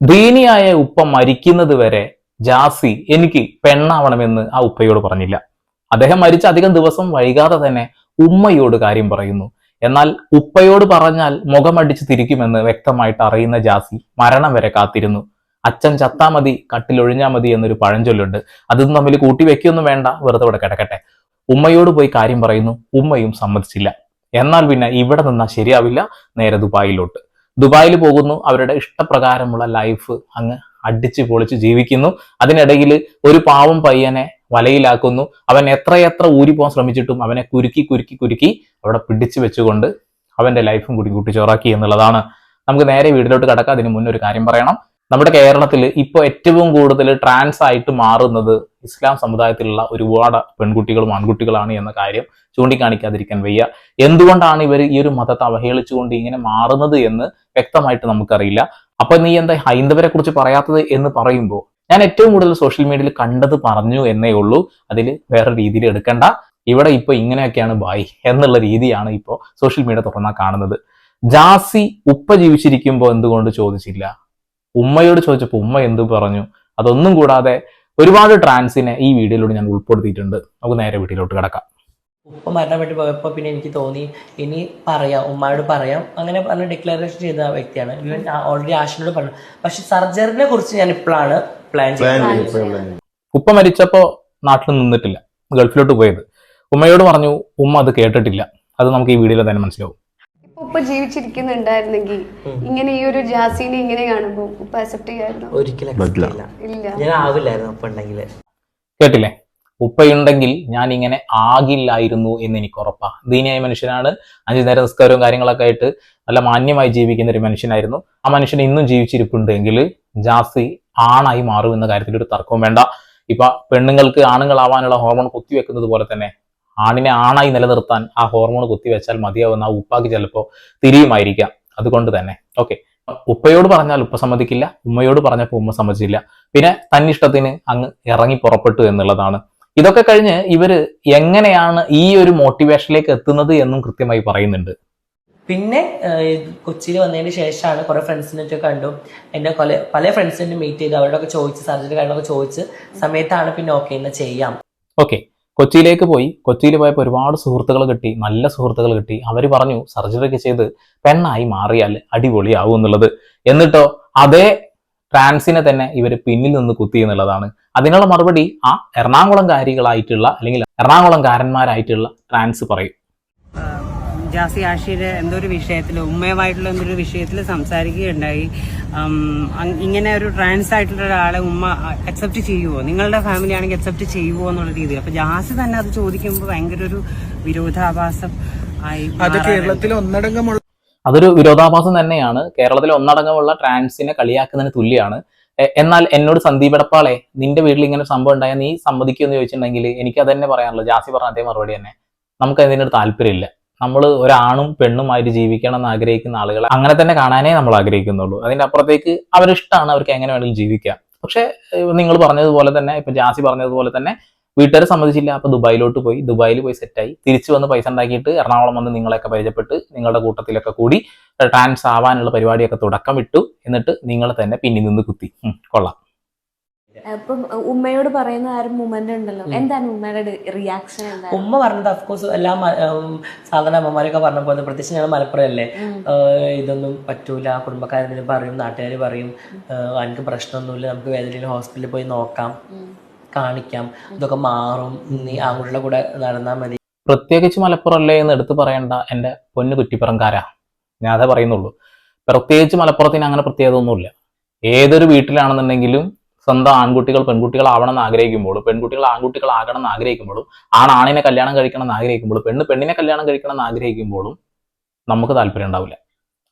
ദീനിയായ ഉപ്പ മരിക്കുന്നത് വരെ ജാസി എനിക്ക് പെണ്ണാവണമെന്ന് ആ ഉപ്പയോട് പറഞ്ഞില്ല. അദ്ദേഹം മരിച്ച അധികം ദിവസം വൈകാതെ തന്നെ ഉമ്മയോട് കാര്യം പറയുന്നു. എന്നാൽ ഉപ്പയോട് പറഞ്ഞാൽ മുഖമടിച്ച് തിരിക്കുമെന്ന് വ്യക്തമായിട്ട് അറിയുന്ന ജാസി മരണം വരെ കാത്തിരുന്നു. അച്ഛൻ ചത്താ മതി കട്ടിലൊഴിഞ്ഞാ മതി എന്നൊരു പഴഞ്ചൊല്ലുണ്ട്. അതും തമ്മിൽ കൂട്ടി വെക്കൊന്നും വേണ്ട വെറുതെ ഇവിടെ കിടക്കട്ടെ. ഉമ്മയോട് പോയി കാര്യം പറയുന്നു ഉമ്മയും സമ്മതിച്ചില്ല. എന്നാൽ പിന്നെ ഇവിടെ നിന്നാൽ ശരിയാവില്ല നേരെ ദുബായിലോട്ട്. ദുബായിൽ പോകുന്നു. അവരുടെ ഇഷ്ടപ്രകാരമുള്ള ലൈഫ് അങ്ങ് അടിച്ചു പൊളിച്ച് ജീവിക്കുന്നു. അതിനിടയിൽ ഒരു പാവം പയ്യനെ വലയിലാക്കുന്നു. അവൻ എത്രയെത്ര ഊരി പോകാൻ ശ്രമിച്ചിട്ടും അവനെ കുരുക്കി കുരുക്കി കുരുക്കി അവിടെ പിടിച്ചു വെച്ചുകൊണ്ട് അവന്റെ ലൈഫും കൂടി കൂട്ടിച്ചോറാക്കി എന്നുള്ളതാണ്. നമുക്ക് നേരെ വീട്ടിലോട്ട് കടക്കാം. അതിന് മുന്നേ ഒരു കാര്യം പറയണം. നമ്മുടെ കേരളത്തിൽ ഇപ്പോൾ ഏറ്റവും കൂടുതൽ ട്രാൻസ് ആയിട്ട് മാറുന്നത് ഇസ്ലാം സമുദായത്തിലുള്ള ഒരുപാട് പെൺകുട്ടികളും ആൺകുട്ടികളാണ് എന്ന കാര്യം ചൂണ്ടിക്കാണിക്കാതിരിക്കാൻ വയ്യ. എന്തുകൊണ്ടാണ് ഇവർ ഈ ഒരു മതത്തെ അവഹേളിച്ചുകൊണ്ട് ഇങ്ങനെ മാറുന്നത് എന്ന് വ്യക്തമായിട്ട് നമുക്കറിയില്ല. അപ്പൊ നീ എന്താ ഹൈന്ദവരെ കുറിച്ച് പറയാത്തത് എന്ന് പറയുമ്പോൾ ഞാൻ ഏറ്റവും കൂടുതൽ സോഷ്യൽ മീഡിയയിൽ കണ്ടത് പറഞ്ഞു എന്നേ ഉള്ളൂ. അതിൽ വേറെ രീതിയിൽ എടുക്കണ്ട. ഇവിടെ ഇപ്പൊ ഇങ്ങനെയൊക്കെയാണ് ബായ് എന്നുള്ള രീതിയാണ് ഇപ്പോൾ സോഷ്യൽ മീഡിയ തുറന്നാൽ കാണുന്നത്. ജാസി ഉപ്പ ജീവിച്ചിരിക്കുമ്പോൾ എന്തുകൊണ്ട് ചോദിച്ചില്ല? ഉമ്മയോട് ചോദിച്ചപ്പോൾ ഉമ്മ എന്ത് പറഞ്ഞു? അതൊന്നും കൂടാതെ ഒരുപാട് ട്രാൻസിനെ ഈ വീഡിയോയിലൂടെ ഞാൻ ഉൾപ്പെടുത്തിയിട്ടുണ്ട്. നമുക്ക് നേരെ വീട്ടിലോട്ട് കിടക്കാം. ഉപ്പ മരണപ്പെട്ട് പോയപ്പോൾ പിന്നെ എനിക്ക് തോന്നി ഇനി പറയാം ഉമ്മയോട് പറയാം. അങ്ങനെ പറഞ്ഞ ഡിക്ലറേഷൻ ചെയ്ത വ്യക്തിയാണ്. ഇവൻ ഓൾറെഡി ആഷിനോട് പറഞ്ഞു. പക്ഷെ സർജറിനെ കുറിച്ച് ഞാൻ ഇപ്പോഴാണ് പ്ലാൻ ചെയ്യുന്നത് ഉപ്പ മരിച്ചപ്പോൾ നാട്ടിൽ നിന്നിട്ടില്ല ഗൾഫിലോട്ട് പോയത്. ഉമ്മയോട് പറഞ്ഞു ഉമ്മ അത് കേട്ടിട്ടില്ല. അത് നമുക്ക് ഈ വീഡിയോയിൽ തന്നെ മനസ്സിലാവും. ഉപ്പ ജീവിച്ചിരിക്കുന്നുണ്ടായിരുന്നെങ്കിൽ ഇങ്ങനെ ഈ ഒരു ജാസിനെ ഇങ്ങനെ കാണുമ്പോ ഉപ്പ അക്സെപ്റ്റ് ചെയ്യാറുണ്ടോ ഒരിക്കലും accept. ഇല്ല. ഞാൻ ആവില്ലായിരുന്നു ഉപ്പ ഉണ്ടെങ്കിൽ കേട്ടില്ലേ? ഉപ്പയുണ്ടെങ്കിൽ ഞാൻ ഇങ്ങനെ ആകില്ലായിരുന്നു എന്ന് എനിക്ക് ഉറപ്പാ. ദീനിയായ മനുഷ്യനാണ്. അഞ്ചു നേരം നിസ്കാരവും കാര്യങ്ങളൊക്കെ ആയിട്ട് നല്ല മാന്യമായി ജീവിക്കുന്ന ഒരു മനുഷ്യനായിരുന്നു. ആ മനുഷ്യൻ ഇന്നും ജീവിച്ചിരിപ്പുണ്ടെങ്കിൽ ജാസി ആണായി മാറും എന്ന കാര്യത്തിൽ ഒരു തർക്കവും വേണ്ട. ഇപ്പൊ പെണ്ണുങ്ങൾക്ക് ആണുങ്ങളാവാനുള്ള ഹോർമോൺ കുത്തിവെക്കുന്നത് പോലെ തന്നെ ആണിനെ ആണായി നിലനിർത്താൻ ആ ഹോർമോൺ കുത്തിവെച്ചാൽ മതിയാവുന്ന ആ ഉപ്പാക്ക് ചിലപ്പോൾ തിരിയുമായിരിക്കാം. അതുകൊണ്ട് തന്നെ. ഓക്കെ ഉപ്പയോട് പറഞ്ഞാൽ ഉപ്പ സമ്മതിക്കില്ല. ഉമ്മയോട് പറഞ്ഞപ്പോൾ ഉമ്മ സമ്മതിച്ചില്ല. പിന്നെ തന്നിഷ്ടത്തിന് അങ്ങ് ഇറങ്ങി പുറപ്പെട്ടു എന്നുള്ളതാണ്. ഇതൊക്കെ കഴിഞ്ഞ് ഇവർ എങ്ങനെയാണ് ഈ ഒരു മോട്ടിവേഷനിലേക്ക് എത്തുന്നത് എന്നും കൃത്യമായി പറയുന്നുണ്ട്. പിന്നെ കൊച്ചിയിൽ വന്നതിന് ശേഷമാണ് കുറെ ഫ്രണ്ട്സിനൊക്കെ കണ്ടു. എന്നെ കൊല പല ഫ്രണ്ട്സിനെ മീറ്റ് ചെയ്ത്. അവരോടൊക്കെ ചോദിച്ച് സർജറി കാര്യങ്ങളൊക്കെ ചോദിച്ച് സമയത്താണ് പിന്നെ ഓക്കെ എന്നാ ചെയ്യാം. ഓക്കെ കൊച്ചിയിലേക്ക് പോയി. കൊച്ചിയിൽ പോയപ്പോൾ ഒരുപാട് സുഹൃത്തുക്കൾ കിട്ടി. നല്ല സുഹൃത്തുക്കൾ കിട്ടി. അവർ പറഞ്ഞു സർജറി ഒക്കെ ചെയ്ത് പെണ്ണായി മാറിയാൽ അടിപൊളിയാവും എന്നുള്ളത്. എന്നിട്ടോ അതേ ട്രാൻസിനെ തന്നെ ഇവർ പിന്നിൽ നിന്ന് കുത്തി എന്നുള്ളതാണ്. അതിനുള്ള മറുപടി ആ എറണാകുളംകാരികളായിട്ടുള്ള അല്ലെങ്കിൽ എറണാകുളംകാരന്മാരായിട്ടുള്ള ട്രാൻസ് പറയും. ജാസി ആഷിയുടെ എന്തോ ഒരു വിഷയത്തിൽ ഉമ്മയുമായിട്ടുള്ള എന്തോ ഒരു വിഷയത്തിൽ സംസാരിക്കുകയുണ്ടായി ഇങ്ങനെ ഒരു ട്രാൻസ് ആയിട്ടുള്ള ഒരാളെ ഉമ്മ അക്സെപ്റ്റ് ചെയ്യുമോ നിങ്ങളുടെ ഫാമിലി ആണെങ്കിൽ അക്സെപ്റ്റ് ചെയ്യുമോ എന്നുള്ള രീതിയിൽ. അപ്പൊ ജാസി തന്നെ അത് ചോദിക്കുമ്പോൾ ഭയങ്കര ഒരു വിരോധാഭാസം ആയി അത് കേരളത്തിൽ ഒന്നടങ്കമുള്ള അതൊരു വിരോധാഭാസം തന്നെയാണ്. കേരളത്തിൽ ഒന്നടങ്കമുള്ള ട്രാൻസിനെ കളിയാക്കുന്നതിന് തുല്യമാണ് എന്നാൽ എന്നോട് സന്ദീപ് എടപ്പാളെ നിന്റെ വീട്ടിൽ ഇങ്ങനെ സംഭവം ഉണ്ടായാൽ നീ സമ്മതിക്കുമെന്ന് ചോദിച്ചിട്ടുണ്ടെങ്കിൽ എനിക്ക് അത് തന്നെ പറയാനുള്ളത്. ജാസി പറഞ്ഞ അതേ മറുപടി തന്നെ. നമുക്ക് അതിനൊരു താല്പര്യമില്ല. നമ്മൾ ഒരാണും പെണ്ണുമായിട്ട് ജീവിക്കണം എന്ന് ആഗ്രഹിക്കുന്ന ആളുകളെ അങ്ങനെ തന്നെ കാണാനേ നമ്മൾ ആഗ്രഹിക്കുന്നുള്ളൂ. അതിന്റെ അപ്പുറത്തേക്ക് അവരിഷ്ടമാണ് അവർക്ക് എങ്ങനെ വേണമെങ്കിലും ജീവിക്കാം പക്ഷെ നിങ്ങൾ പറഞ്ഞതുപോലെ തന്നെ ഇപ്പൊ ജാസി പറഞ്ഞതുപോലെ തന്നെ വീട്ടുകാർ സമ്മതിച്ചില്ല അപ്പൊ ദുബായിലോട്ട് പോയി. ദുബായിൽ പോയി സെറ്റായി തിരിച്ചു വന്ന് പൈസ ഉണ്ടാക്കിയിട്ട് എറണാകുളം വന്ന് നിങ്ങളെയൊക്കെ പരിചയപ്പെട്ട് നിങ്ങളുടെ കൂട്ടത്തിലൊക്കെ കൂടി ട്രാൻസ് ആവാനുള്ള പരിപാടിയൊക്കെ തുടക്കം ഇട്ടു എന്നിട്ട് നിങ്ങൾ തന്നെ പിന്നിൽ നിന്ന് കുത്തി. കൊള്ളാം. അപ്പം ഉമ്മയോട് പറയുന്ന ആ ഒരു മൊമെന്റ് ഉണ്ടല്ലോ. എന്താണ് ഉമ്മയുടെ റിയാക്ഷൻ എന്താണ്? ഉമ്മ പറഞ്ഞത് അഫ്കോഴ്സ് എല്ലാ സാധാരണ അമ്മമാരൊക്കെ പറഞ്ഞ പോലെ പ്രത്യേകിച്ച് ഞങ്ങൾ മലപ്പുറം അല്ലേ ഇതൊന്നും പറ്റൂല. കുടുംബക്കാരെന്തെങ്കിലും പറയും നാട്ടുകാർ പറയും എനിക്ക് പ്രശ്നമൊന്നുമില്ല നമുക്ക് ഏതെങ്കിലും ഹോസ്പിറ്റലിൽ പോയി നോക്കാം കാണിക്കാം ഇതൊക്കെ മാറും നീ ആൺകുട്ടിയുടെ കൂടെ നടന്നാൽ മതി. പ്രത്യേകിച്ച് മലപ്പുറം അല്ലേ എന്ന് എടുത്തു പറയേണ്ട എന്റെ പൊന്നു കുറ്റിപ്പുറംകാരാ. ഞാൻ അതേ പറയുന്നുള്ളൂ. പ്രത്യേകിച്ച് മലപ്പുറത്തിന് അങ്ങനെ പ്രത്യേകത ഒന്നുമില്ല. ഏതൊരു വീട്ടിലാണെന്നുണ്ടെങ്കിലും സ്വന്തം ആൺകുട്ടികൾ പെൺകുട്ടികളാവണം എന്ന് ആഗ്രഹിക്കുമ്പോഴും പെൺകുട്ടികൾ ആൺകുട്ടികളാകണം എന്ന് ആഗ്രഹിക്കുമ്പോഴും ആണ് ആണിനെ കല്യാണം കഴിക്കണം എന്ന് ആഗ്രഹിക്കുമ്പോഴും പെണ്ണ് പെണ്ണിനെ കല്യാണം കഴിക്കണം എന്ന് ആഗ്രഹിക്കുമ്പോഴും നമുക്ക് താല്പര്യം ഉണ്ടാവില്ല.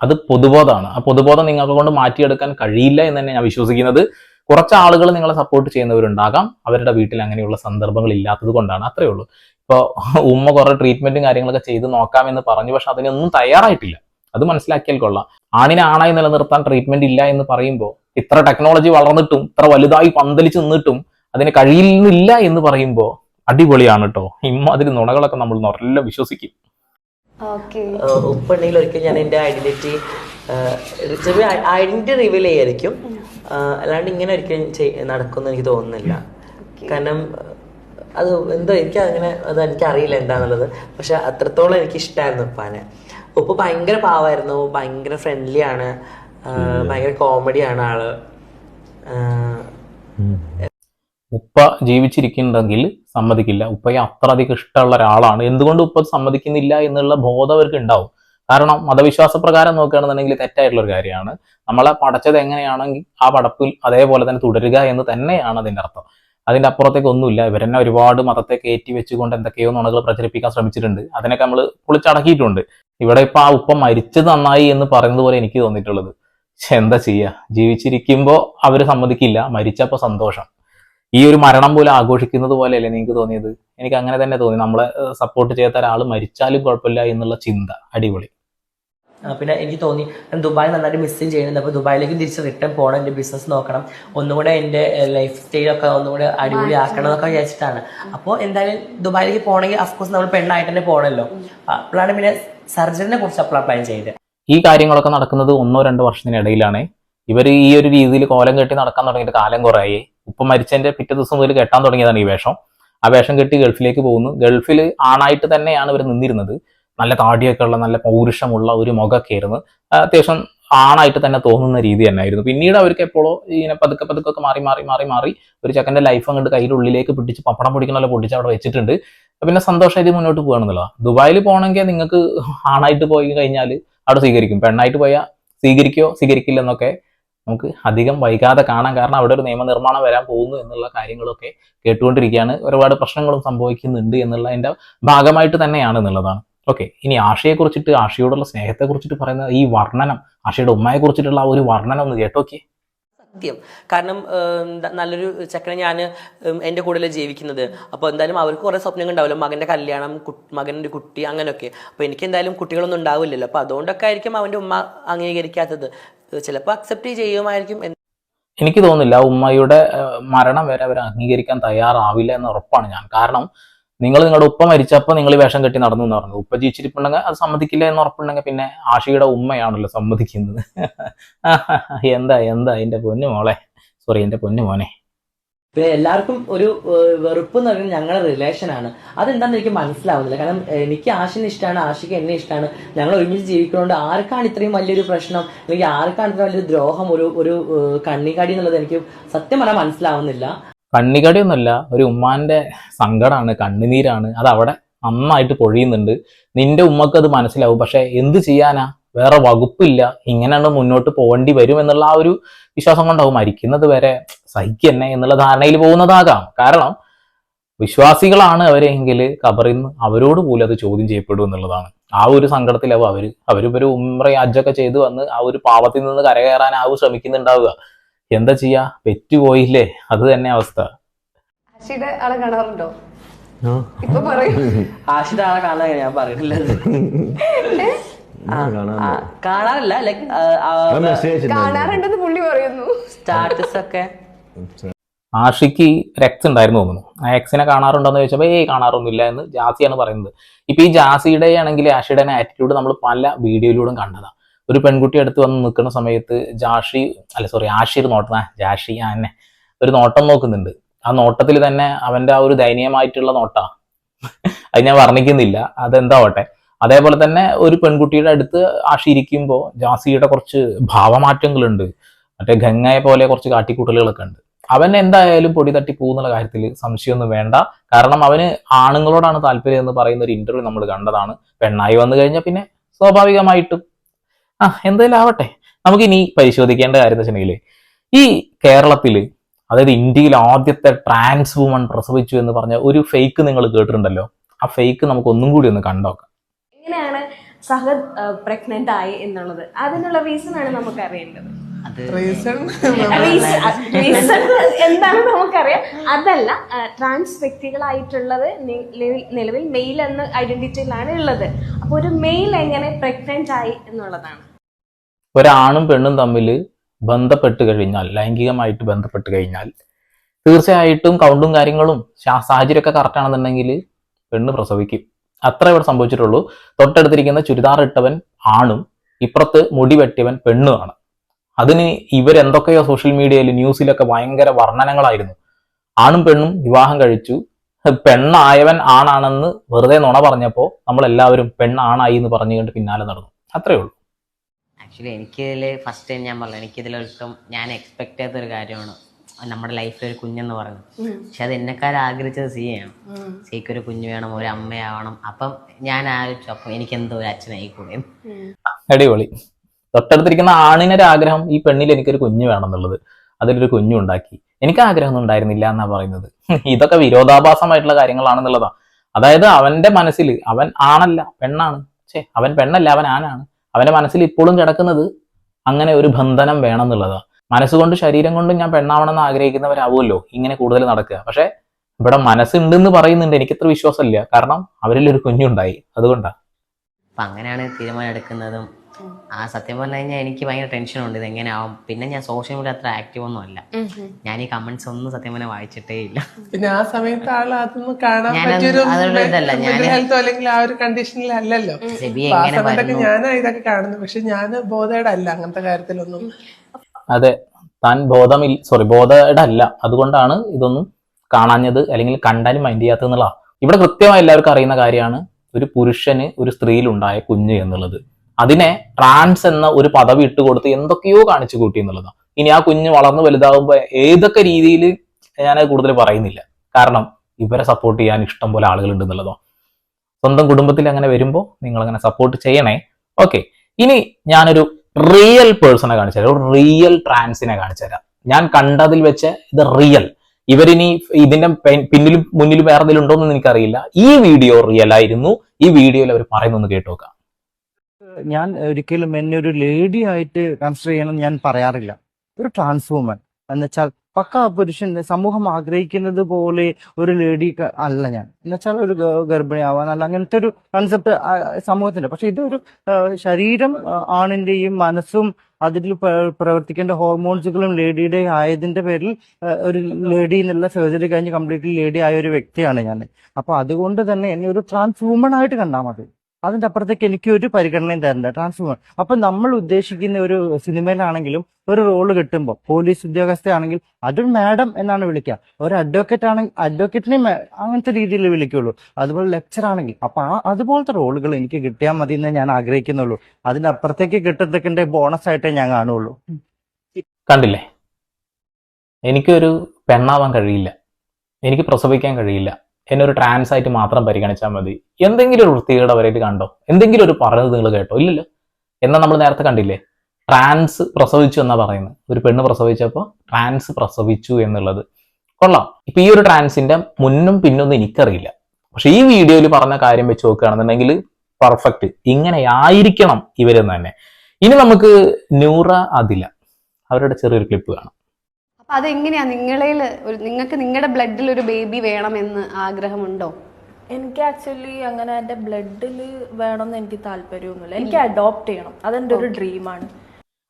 അത് പൊതുബോധമാണ്. ആ പൊതുബോധം നിങ്ങൾക്ക് കൊണ്ട് മാറ്റിയെടുക്കാൻ കഴിയില്ല എന്ന് തന്നെ ഞാൻ വിശ്വസിക്കുന്നത്. കുറച്ച് ആളുകൾ നിങ്ങളെ സപ്പോർട്ട് ചെയ്യുന്നവരുണ്ടാകാം. അവരുടെ വീട്ടിൽ അങ്ങനെയുള്ള സന്ദർഭങ്ങൾ ഇല്ലാത്തത് കൊണ്ടാണ്. അത്രേ ഉള്ളൂ. ഇപ്പോൾ ഉമ്മ കുറെ ട്രീറ്റ്മെന്റും കാര്യങ്ങളൊക്കെ ചെയ്ത് നോക്കാമെന്ന് പറഞ്ഞു. പക്ഷെ അതിനൊന്നും തയ്യാറായിട്ടില്ല. അത് മനസ്സിലാക്കിയാൽ കൊള്ളാം. ആണിനെ ആണായി നിലനിർത്താൻ ട്രീറ്റ്മെന്റ് ഇല്ല എന്ന് പറയുമ്പോൾ ഇത്ര ടെക്നോളജി വളർന്നിട്ടും ഇത്ര വലുതായി പന്തലിച്ച് നിന്നിട്ടും അതിന് കഴിയുന്നില്ല എന്ന് പറയുമ്പോ അടിപൊളിയാണ് കേട്ടോ ഇമ്മാതിരി നുണകളൊക്കെ നമ്മൾ നല്ല വിശ്വസിക്കും. ഉപ്പുണ്ടെങ്കിൽ ഒരിക്കൽ ഞാൻ എന്റെ ഐഡന്റിറ്റി ചെറിയ ഐഡന്റിറ്റി റിവീൽ ചെയ്യായിരിക്കും. അല്ലാണ്ട് ഇങ്ങനെ ഒരിക്കലും നടക്കുമെന്ന് എനിക്ക് തോന്നുന്നില്ല. കാരണം അത് എന്തോ എനിക്ക് അങ്ങനെ അത് എനിക്ക് അറിയില്ല എന്താന്നുള്ളത്. പക്ഷെ അത്രത്തോളം എനിക്ക് ഇഷ്ടമായിരുന്നു ഉപ്പാനെ. ഉപ്പ് ഭയങ്കര പാവായിരുന്നു ഭയങ്കര ഫ്രണ്ട്ലി ആണ്. ഭയങ്കര കോമഡിയാണ് ആൾ. ഉപ്പ ജീവിച്ചിരിക്കുന്നുണ്ടെങ്കിൽ സമ്മതിക്കില്ല. ഉപ്പയെ അത്ര അധികം ഇഷ്ടമുള്ള ഒരാളാണ്. എന്തുകൊണ്ട് ഉപ്പ സമ്മതിക്കുന്നില്ല എന്നുള്ള ബോധം അവർക്ക് ഉണ്ടാവും. കാരണം മതവിശ്വാസ പ്രകാരം നോക്കുകയാണെന്നുണ്ടെങ്കിൽ തെറ്റായിട്ടുള്ള ഒരു കാര്യമാണ്. നമ്മളെ പടച്ചത് എങ്ങനെയാണെങ്കിൽ ആ പടപ്പിൽ അതേപോലെ തന്നെ തുടരുക എന്ന് തന്നെയാണ് അതിന്റെ അർത്ഥം. അതിന്റെ അപ്പുറത്തേക്ക് ഒന്നുമില്ല. ഇവരെന്നെ ഒരുപാട് മതത്തെ കയറ്റി വെച്ചുകൊണ്ട് എന്തൊക്കെയോ നുണകൾ പ്രചരിപ്പിക്കാൻ ശ്രമിച്ചിട്ടുണ്ട്. അതിനൊക്കെ നമ്മൾ പൊളിച്ചടക്കിയിട്ടുണ്ട്. ഇവിടെ ഇപ്പൊ ആ ഉപ്പ മരിച്ചത് നന്നായി എന്ന് പറയുന്നത് പോലെ എനിക്ക് തോന്നിയിട്ടുള്ളത്. എന്താ ചെയ്യുക ജീവിച്ചിരിക്കുമ്പോൾ അവർ സമ്മതിക്കില്ല മരിച്ചപ്പോൾ സന്തോഷം. ഈ ഒരു മരണം പോലും ആഘോഷിക്കുന്നത് പോലെയല്ലേ നിങ്ങൾക്ക് തോന്നിയത്? എനിക്ക് അങ്ങനെ തന്നെ തോന്നി. നമ്മളെ സപ്പോർട്ട് ചെയ്യാത്ത ഒരാൾ മരിച്ചാലും കുഴപ്പമില്ല എന്നുള്ള ചിന്ത. അടിപൊളി. പിന്നെ എനിക്ക് തോന്നി ദുബായ് നന്നായിട്ട് മിസ്സും ചെയ്യുന്നുണ്ട്. അപ്പോൾ ദുബായിലേക്ക് തിരിച്ച് റിട്ടേൺ പോകണം എന്റെ ബിസിനസ് നോക്കണം. ഒന്നുകൂടെ എന്റെ ലൈഫ് സ്റ്റൈലൊക്കെ ഒന്നുകൂടെ അടിപൊളി ആക്കണം എന്നൊക്കെ വിചാരിച്ചിട്ടാണ്. അപ്പോൾ എന്തായാലും ദുബായിലേക്ക് പോകണമെങ്കിൽ അഫ്കോഴ്സ് നമ്മൾ പെണ്ണായിട്ട് തന്നെ പോകണമല്ലോ. അപ്പോഴാണ് പിന്നെ സർജറിനെ കുറിച്ച് അപ്പോഴാണ് പ്ലാൻ ചെയ്തത്. ഈ കാര്യങ്ങളൊക്കെ നടക്കുന്നത് ഒന്നോ രണ്ടോ വർഷത്തിനിടയിലാണ്. ഇവർ ഈ ഒരു രീതിയിൽ കോലം കെട്ടി നടക്കാൻ തുടങ്ങിയിട്ട് കാലം കുറയായി. ഉപ്പ മരിച്ചതിന്റെ പിറ്റേ ദിവസം മുതൽ കെട്ടാൻ തുടങ്ങിയതാണ് ഈ വേഷം. ആ വേഷം കെട്ടി ഗൾഫിലേക്ക് പോകുന്നു. ഗൾഫിൽ ആണായിട്ട് തന്നെയാണ് ഇവർ നിന്നിരുന്നത്. നല്ല താടിയൊക്കെ ഉള്ള നല്ല പൗരുഷമുള്ള ഒരു മുഖമൊക്കെ ആയിരുന്നു. അത്യാവശ്യം ആണായിട്ട് തന്നെ തോന്നുന്ന രീതി തന്നെയായിരുന്നു. പിന്നീട് അവർക്ക് എപ്പോഴോ ഇങ്ങനെ പതുക്കെ പതുക്കെ ഒക്കെ മാറി മാറി മാറി മാറി ഒരു ചെക്കന്റെ ലൈഫ് അങ്ങോട്ട് കയ്യിൽ ഉള്ളിലേക്ക് പിടിച്ച് പപ്പടം പൊടിക്കുന്ന പോലെ പൊടിച്ച് അവിടെ വെച്ചിട്ടുണ്ട്. പിന്നെ സന്തോഷമായിട്ട് മുന്നോട്ട് പോകണമെന്നുള്ളതാണ് ദുബായിൽ പോകണമെങ്കിൽ നിങ്ങൾക്ക് ആണായിട്ട് പോയി കഴിഞ്ഞാൽ അവിടെ സ്വീകരിക്കും. പെണ്ണായിട്ട് പോയാൽ സ്വീകരിക്കുകയോ സ്വീകരിക്കില്ല എന്നൊക്കെ നമുക്ക് അധികം വൈകാതെ കാണാൻ കാരണം അവിടെ ഒരു നിയമനിർമ്മാണം വരാൻ പോകുന്നു എന്നുള്ള കാര്യങ്ങളൊക്കെ കേട്ടുകൊണ്ടിരിക്കുകയാണ്. ഒരുപാട് പ്രശ്നങ്ങളും സംഭവിക്കുന്നുണ്ട് എന്നുള്ള എന്നുള്ളതിന്റെ ഭാഗമായിട്ട് തന്നെയാണ് എന്നുള്ളതാണ്. ഓക്കെ ഇനി ആഷയെ കുറിച്ചിട്ട് ആഷയോടുള്ള സ്നേഹത്തെ കുറിച്ചിട്ട് പറയുന്ന ഈ വർണനം ആഷയുടെ ഉമ്മയെ കുറിച്ചിട്ടുള്ള ആ ഒരു വർണനം ഒന്ന് കേട്ടോക്കെ സത്യം. കാരണം നല്ലൊരു ചെക്കനെ ഞാൻ എന്റെ കൂടെ ജീവിക്കുന്നത്. അപ്പോൾ എന്തായാലും അവർക്ക് കുറേ സ്വപ്നങ്ങൾ ഉണ്ടാവില്ല മകന്റെ കല്യാണം മകന്റെ കുട്ടി അങ്ങനെയൊക്കെ. അപ്പോൾ എനിക്ക് എന്തായാലും കുട്ടികളൊന്നും ഉണ്ടാവില്ലല്ലോ. അപ്പോൾ അതുകൊണ്ടൊക്കെ ആയിരിക്കും അവന്റെ ഉമ്മ അംഗീകരിക്കാത്തത്. ചിലപ്പോൾ അക്സെപ്റ്റ് ചെയ്യുമായിരിക്കും എനിക്ക് തോന്നുന്നില്ല ഉമ്മയുടെ മരണം വരെ അവർ അംഗീകരിക്കാൻ തയ്യാറാവില്ല എന്ന് ഉറപ്പാണ് ഞാൻ. കാരണം നിങ്ങൾ നിങ്ങളുടെ ഉപ്പ മരിച്ചപ്പോൾ നിങ്ങൾ വേഷം കെട്ടി നടന്നു എന്ന് പറഞ്ഞു. ഉപ്പ ജീവിച്ചിരിപ്പുണ്ടെങ്കിൽ അത് സമ്മതിക്കില്ല എന്ന് ഉറപ്പുണ്ടെങ്കിൽ പിന്നെ ആഷിയുടെ ഉമ്മയാണല്ലോ സമ്മതിക്കുന്നത്. എന്താ എന്താ എന്റെ പൊന്നു മോളെ? സോറി എന്റെ പൊന്നു മോനെ. എല്ലാവർക്കും ഒരു വെറുപ്പ് എന്ന് പറയുന്നത് ഞങ്ങളുടെ ആണ്. അതെന്താണെന്ന് എനിക്ക് മനസ്സിലാവുന്നില്ല. കാരണം എനിക്ക് ആഷിനെ ഇഷ്ടമാണ് ആശിക്ക് എന്നെ ഇഷ്ടമാണ് ഞങ്ങൾ ഒരുമിച്ച് ജീവിക്കുന്നതുകൊണ്ട് ആർക്കാണ് ഇത്രയും വലിയൊരു പ്രശ്നം? അല്ലെങ്കിൽ ആർക്കാണ് ഇത്രയും വലിയൊരു ദ്രോഹം? ഒരു ഒരു കണ്ണികാടി എന്നുള്ളത് എനിക്ക് സത്യം പറഞ്ഞാൽ മനസ്സിലാവുന്നില്ല. കണ്ണികടിയൊന്നുമല്ല ഒരു ഉമ്മാന്റെ സങ്കടമാണ് കണ്ണുനീരാണ് അത് അവിടെ നന്നായിട്ട് പൊഴിയുന്നുണ്ട്. നിന്റെ ഉമ്മക്ക് അത് മനസ്സിലാവും പക്ഷെ എന്ത് ചെയ്യാനാ? വേറെ വകുപ്പില്ല ഇങ്ങനെയാണ് മുന്നോട്ട് പോകേണ്ടി വരും എന്നുള്ള ആ ഒരു വിശ്വാസം കൊണ്ടാവും മരിക്കുന്നത് വരെ സഹിക്കന്നെ എന്നുള്ള ധാരണയിൽ പോകുന്നതാകാം. കാരണം വിശ്വാസികളാണ് അവരെങ്കിൽ കബറിൽ നിന്ന് അവരോട് പോലും അത് ചോദ്യം ചെയ്യപ്പെടും എന്നുള്ളതാണ്. ആ ഒരു സങ്കടത്തിലാവും അവർ അവരിപ്പോ ഉമ്ര അജ്ജൊക്കെ ചെയ്തു വന്ന് ആ ഒരു പാവത്തിൽ നിന്ന് കരകയറാനാവും ശ്രമിക്കുന്നുണ്ടാവുക. എന്താ ചെയ്യാ? പെറ്റുപോയില്ലേ? അത് തന്നെ അവസ്ഥ. ആശിയുടെ ആളെ കാണാറുണ്ടോ? ഇപ്പൊ പറയൂ. ആഷിയുടെ ആളെ കാണാൻ ഞാൻ പറയുന്നില്ലത് ആ, കാണാറില്ല. ലൈക്ക് കാണാറുണ്ടെന്ന് പുള്ളി പറയുന്നു. സ്റ്റാറ്റസ് ഒക്കെ ആഷിക്ക് ഒരു എക്സ് ഉണ്ടായിരുന്നു തോന്നുന്നു. ആ എക്സിനെ കാണാറുണ്ടോ എന്ന് ചോദിച്ചപ്പോൾ ഏയ് കാണാറൊന്നുമില്ല എന്ന് ജാസിയാണ് പറയുന്നത്. ഇപ്പൊ ഈ ജാസിയുടെ ആണെങ്കിൽ ആഷിയുടെ ആറ്റിറ്റ്യൂഡ് നമ്മൾ പല വീഡിയോയിലൂടെ കണ്ടതാ. ഒരു പെൺകുട്ടി അടുത്ത് വന്ന് നിൽക്കുന്ന സമയത്ത് ജാഷി അല്ല സോറി ആഷിർ നോട്ടം ജാഷി ആ തന്നെ ഒരു നോട്ടം നോക്കുന്നുണ്ട്. ആ നോട്ടത്തിൽ തന്നെ അവന്റെ ആ ഒരു ദയനീയമായിട്ടുള്ള നോട്ടാ. അത് ഞാൻ വർണിക്കുന്നില്ല. അതെന്താവട്ടെ അതേപോലെ തന്നെ ഒരു പെൺകുട്ടിയുടെ അടുത്ത് ആഷി ഇരിക്കുമ്പോൾ ജാസിയുടെ കുറച്ച് ഭാവമാറ്റങ്ങളുണ്ട്. മറ്റേ ഗംഗയെ പോലെ കുറച്ച് കാട്ടിക്കൂട്ടലുകളൊക്കെ ഉണ്ട്. അവൻ എന്തായാലും പൊടി തട്ടി പോകുന്നുള്ള കാര്യത്തിൽ സംശയമൊന്നും വേണ്ട. കാരണം അവന് ആണുങ്ങളോടാണ് താല്പര്യം എന്ന് പറയുന്ന ഒരു ഇന്റർവ്യൂ നമ്മൾ കണ്ടതാണ്. പെണ്ണായി വന്നു കഴിഞ്ഞാൽ പിന്നെ സ്വാഭാവികമായിട്ടും ആ എന്തായാലും ആവട്ടെ. നമുക്ക് ഇനി പരിശോധിക്കേണ്ട കാര്യം എന്ന് വെച്ചിട്ടുണ്ടെങ്കിൽ ഈ കേരളത്തിൽ അതായത് ഇന്ത്യയിൽ ആദ്യത്തെ ട്രാൻസ് വുമൺ പ്രസവിച്ചു എന്ന് പറഞ്ഞ ഒരു ഫേക്ക് നിങ്ങൾ കേട്ടിട്ടുണ്ടല്ലോ. ആ ഫേക്ക് നമുക്ക് ഒന്നും കൂടി ഒന്ന് കണ്ടോക്കാം. എങ്ങനെയാണ് സഹദ് പ്രഗ്നന്റ് ആയി എന്നുള്ളത്? അതിനുള്ള റീസൺ ആണ് നമുക്ക് അറിയേണ്ടത് എന്താണ് നമുക്കറിയാം. അതല്ല ട്രാൻസ് വ്യക്തികളായിട്ടുള്ളത് നിലവിൽ- മെയിൽ എന്ന ഐഡന്റിറ്റിയിലാണ് ഉള്ളത്. അപ്പൊ ഒരു മെയിൽ എങ്ങനെ പ്രഗ്നന്റ് ആയി എന്നുള്ളതാണ്. ഒരാണും പെണ്ണും തമ്മിൽ ബന്ധപ്പെട്ട് കഴിഞ്ഞാൽ ലൈംഗികമായിട്ട് ബന്ധപ്പെട്ട് കഴിഞ്ഞാൽ തീർച്ചയായിട്ടും കൗണ്ടും കാര്യങ്ങളും സാഹചര്യമൊക്കെ കറക്റ്റ് ആണെന്നുണ്ടെങ്കിൽ പെണ്ണ് പ്രസവിക്കും. അത്ര ഇവിടെ സംഭവിച്ചിട്ടുള്ളൂ. തൊട്ടടുത്തിരിക്കുന്ന ചുരിദാർ ഇട്ടവൻ ആണും ഇപ്പുറത്ത് മുടി വെട്ടിയവൻ പെണ്ണുമാണ്. അതിന് ഇവരെന്തൊക്കെയോ സോഷ്യൽ മീഡിയയിൽ ന്യൂസിലൊക്കെ ഭയങ്കര വർണനങ്ങളായിരുന്നു. ആണും പെണ്ണും വിവാഹം കഴിച്ചു. പെണ്ണായവൻ ആണാണെന്ന് വെറുതെ നുണ പറഞ്ഞപ്പോൾ നമ്മളെല്ലാവരും പെണ്ണാണായി എന്ന് പറഞ്ഞു പറഞ്ഞുകൊണ്ട് പിന്നാലെ നടന്നു. അത്രേ ഉള്ളൂ. ആക്ച്വലി എനിക്കിതിൽ ഫസ്റ്റ് ടൈം ഞാൻ പറഞ്ഞു എനിക്കിതിലൊട്ടും ഞാൻ എക്സ്പെക്ട് ചെയ്ത ഒരു കാര്യമാണ്. നമ്മുടെ ലൈഫിൽ ഒരു കുഞ്ഞെന്ന് പറഞ്ഞു പക്ഷെ അത് എന്നെക്കാൾ ആഗ്രഹിച്ചത് സിയാണ് സിക്ക് ഒരു കുഞ്ഞ് വേണം ഒരു അമ്മയാവണം. അപ്പം ഞാൻ ആലോചിച്ചു അപ്പം എനിക്ക് എന്തോ ഒരു അച്ഛനായിക്കൂടെ അടിപൊളി. തൊട്ടടുത്തിരിക്കുന്ന ആണിനൊരു ആഗ്രഹം ഈ പെണ്ണിൽ എനിക്കൊരു കുഞ്ഞ് വേണം എന്നുള്ളത് അതിലൊരു കുഞ്ഞു ഉണ്ടാക്കി. എനിക്ക് ആഗ്രഹമൊന്നും ഉണ്ടായിരുന്നില്ല എന്നാ പറയുന്നത്. ഇതൊക്കെ വിരോധാഭാസമായിട്ടുള്ള കാര്യങ്ങളാണെന്നുള്ളതാ. അതായത് അവന്റെ മനസ്സിൽ അവൻ ആണല്ല പെണ്ണാണ്. ഛേ അവൻ പെണ്ണല്ല അവൻ ആനാണ് അവന്റെ മനസ്സിൽ ഇപ്പോഴും കിടക്കുന്നത് അങ്ങനെ ഒരു ബന്ധനം വേണം എന്നുള്ളതാണ് മനസ്സുകൊണ്ട് ശരീരം കൊണ്ടും ഞാൻ പെണ്ണാവണമെന്ന് ആഗ്രഹിക്കുന്നവരാവുമല്ലോ ഇങ്ങനെ കൂടുതൽ നടക്കുക. പക്ഷെ ഇവിടെ മനസ്സുണ്ടെന്ന് പറയുന്നുണ്ട്. എനിക്കിത്ര വിശ്വാസമില്ല. കാരണം അവരിൽ ഒരു കുഞ്ഞുണ്ടായി. അതുകൊണ്ടാണ് അപ്പൊ അങ്ങനെയാണ് തീരുമാനം എടുക്കുന്നതും. ആ സത്യം പറഞ്ഞു കഴിഞ്ഞാൽ എനിക്ക് ഭയങ്കര ടെൻഷനുണ്ട് ഇത് എങ്ങനെയാവും പിന്നെ ഞാൻ സോഷ്യൽ മീഡിയ അത്ര ആക്റ്റീവ് ഒന്നും അല്ല. ഞാൻ ഈ കമന്റ്സ് ഒന്നും സത്യം പറഞ്ഞാൽ വായിച്ചിട്ടേ ഇല്ല. പിന്നെ ആ സമയത്ത് അതൊന്നും കാണാൻ അല്ലെങ്കിൽ ആ ഒരു കണ്ടീഷനിലല്ലല്ലോ ഞാനാ ഇതൊക്കെ കാണുന്നത്. പക്ഷെ ഞാൻ ബോധേടല്ല അങ്ങനത്തെ കാര്യത്തിലൊന്നും. അതെ താൻ ബോധമില്ല സോറി ബോധയുടെ അല്ല അതുകൊണ്ടാണ് ഇതൊന്നും കാണാഞ്ഞത് അല്ലെങ്കിൽ കണ്ടാലും മൈൻഡ് ചെയ്യാത്തതെന്നുള്ള ഇവിടെ കൃത്യമായി എല്ലാവർക്കും അറിയുന്ന കാര്യമാണ് ഒരു പുരുഷന് ഒരു സ്ത്രീയിലുണ്ടായ കുഞ്ഞ് എന്നുള്ളത്. അതിനെ ട്രാൻസ് എന്ന ഒരു പദവി ഇട്ട് കൊടുത്ത് എന്തൊക്കെയോ കാണിച്ചു കൂട്ടി എന്നുള്ളതാണ് ഇനി ആ കുഞ്ഞ് വളർന്നു വലുതാകുമ്പോൾ ഏതൊക്കെ രീതിയിൽ ഞാൻ കൂടുതൽ പറയുന്നില്ല. കാരണം ഇവരെ സപ്പോർട്ട് ചെയ്യാൻ ഇഷ്ടം പോലെ ആളുകളുണ്ട് എന്നുള്ളതോ. സ്വന്തം കുടുംബത്തിൽ അങ്ങനെ വരുമ്പോൾ നിങ്ങൾ അങ്ങനെ സപ്പോർട്ട് ചെയ്യണേ. ഓക്കെ ഇനി ഞാനൊരു റിയൽ പേഴ്സണെ കാണിച്ചു തരാം. റിയൽ ട്രാൻസിനെ കാണിച്ചു തരാം. ഞാൻ കണ്ടതിൽ വെച്ച് ഇത് റിയൽ ഇവരിനി ഇതിന്റെ പിന്നിലും മുന്നിലും വേറെ എന്തെങ്കിലും ഉണ്ടോ എന്ന് എനിക്കറിയില്ല. ഈ വീഡിയോ റിയൽ ആയിരുന്നു. ഈ വീഡിയോയിൽ അവർ പറയുന്നൊന്ന് കേട്ടു നോക്കാം ഞാൻ ഒരിക്കലും എന്നെ ഒരു ലേഡി ആയിട്ട് കൺസിഡർ ചെയ്യണം ഞാൻ പറയാറില്ല. ഒരു ട്രാൻസ്ഫോമൻ എന്നുവെച്ചാൽ പക്ക പുരുഷൻ സമൂഹം ആഗ്രഹിക്കുന്നത് പോലെ ഒരു ലേഡി അല്ല ഞാൻ. എന്നുവെച്ചാൽ ഒരു ഗർഭിണിയാവാൻ അല്ല അങ്ങനത്തെ ഒരു കൺസെപ്റ്റ് സമൂഹത്തിന്റെ പക്ഷെ ഇതൊരു ശരീരം ആണിന്റെയും മനസ്സും അതിൽ പ്ര- പ്രവർത്തിക്കേണ്ട ഹോർമോൺസുകളും ലേഡിയുടെ ആയതിന്റെ പേരിൽ ഒരു ലേഡി എന്നുള്ള സർജറി കഴിഞ്ഞ് കംപ്ലീറ്റ്ലി ലേഡി ആയ ഒരു വ്യക്തിയാണ് ഞാൻ. അപ്പൊ അതുകൊണ്ട് തന്നെ എന്നെ ഒരു ട്രാൻസ് വുമൺ ആയിട്ട് കണ്ടാൽ മതി. അതിന്റെ അപ്പുറത്തേക്ക് എനിക്ക് ഒരു പരിഗണനയും തരണ്ട. ട്രാൻസ്ഫോമർ അപ്പൊ നമ്മൾ ഉദ്ദേശിക്കുന്ന ഒരു സിനിമയിലാണെങ്കിലും ഒരു റോൾ കിട്ടുമ്പോൾ പോലീസ് ഉദ്യോഗസ്ഥയാണെങ്കിൽ അതൊരു മാഡം എന്നാണ് വിളിക്കുക. ഒരു അഡ്വക്കേറ്റ് ആണെങ്കിൽ അഡ്വക്കേറ്റിനെ അങ്ങനത്തെ രീതിയിൽ വിളിക്കുള്ളൂ. അതുപോലെ ലെക്ചർ ആണെങ്കിൽ അപ്പൊ ആ അതുപോലത്തെ റോളുകൾ എനിക്ക് കിട്ടിയാൽ മതി എന്നേ ഞാൻ ആഗ്രഹിക്കുന്നുള്ളൂ. അതിന്റെ അപ്പുറത്തേക്ക് കിട്ടത്തക്കിന്റെ ബോണസ് ആയിട്ടേ ഞാൻ കാണുള്ളൂ. കണ്ടില്ലേ? എനിക്കൊരു പെണ്ണാവാൻ കഴിയില്ല. എനിക്ക് പ്രസവിക്കാൻ കഴിയില്ല. എന്നെ ഒരു ട്രാൻസ് ആയിട്ട് മാത്രം പരിഗണിച്ചാൽ മതി. എന്തെങ്കിലും ഒരു വൃത്തികേട് അവരായിട്ട് കണ്ടോ? എന്തെങ്കിലും ഒരു പറഞ്ഞത് നിങ്ങൾ കേട്ടോ? ഇല്ലല്ലോ. എന്നാൽ നമ്മൾ നേരത്തെ കണ്ടില്ലേ? ട്രാൻസ് പ്രസവിച്ചു എന്നാ പറയുന്നത്. ഒരു പെണ്ണ് പ്രസവിച്ചപ്പോൾ ട്രാൻസ് പ്രസവിച്ചു എന്നുള്ളത്. കൊള്ളാം. ഇപ്പൊ ഈ ഒരു ട്രാൻസിന്റെ മുന്നും പിന്നൊന്നും എനിക്കറിയില്ല. പക്ഷെ ഈ വീഡിയോയിൽ പറഞ്ഞ കാര്യം വെച്ച് നോക്കുകയാണെന്നുണ്ടെങ്കിൽ പെർഫെക്റ്റ് ഇങ്ങനെയായിരിക്കണം ഇവരെന്ന് തന്നെ. ഇനി നമുക്ക് നൂറ അതില. അവരുടെ ചെറിയൊരു ക്ലിപ്പ് കാണാം. അതെങ്ങനെയാ? നിങ്ങളിൽ ഒരു നിങ്ങൾക്ക് നിങ്ങളുടെ ബ്ലഡിൽ ഒരു ബേബി വേണമെന്ന് ആഗ്രഹമുണ്ടോ? എനിക്ക് ആക്ച്വലി അങ്ങനെ എന്റെ ബ്ലഡിൽ വേണമെന്ന് എനിക്ക് താല്പര്യമൊന്നുമില്ല. എനിക്ക് അഡോപ്റ്റ് ചെയ്യണം. അതെന്റെ ഒരു ഡ്രീമാണ്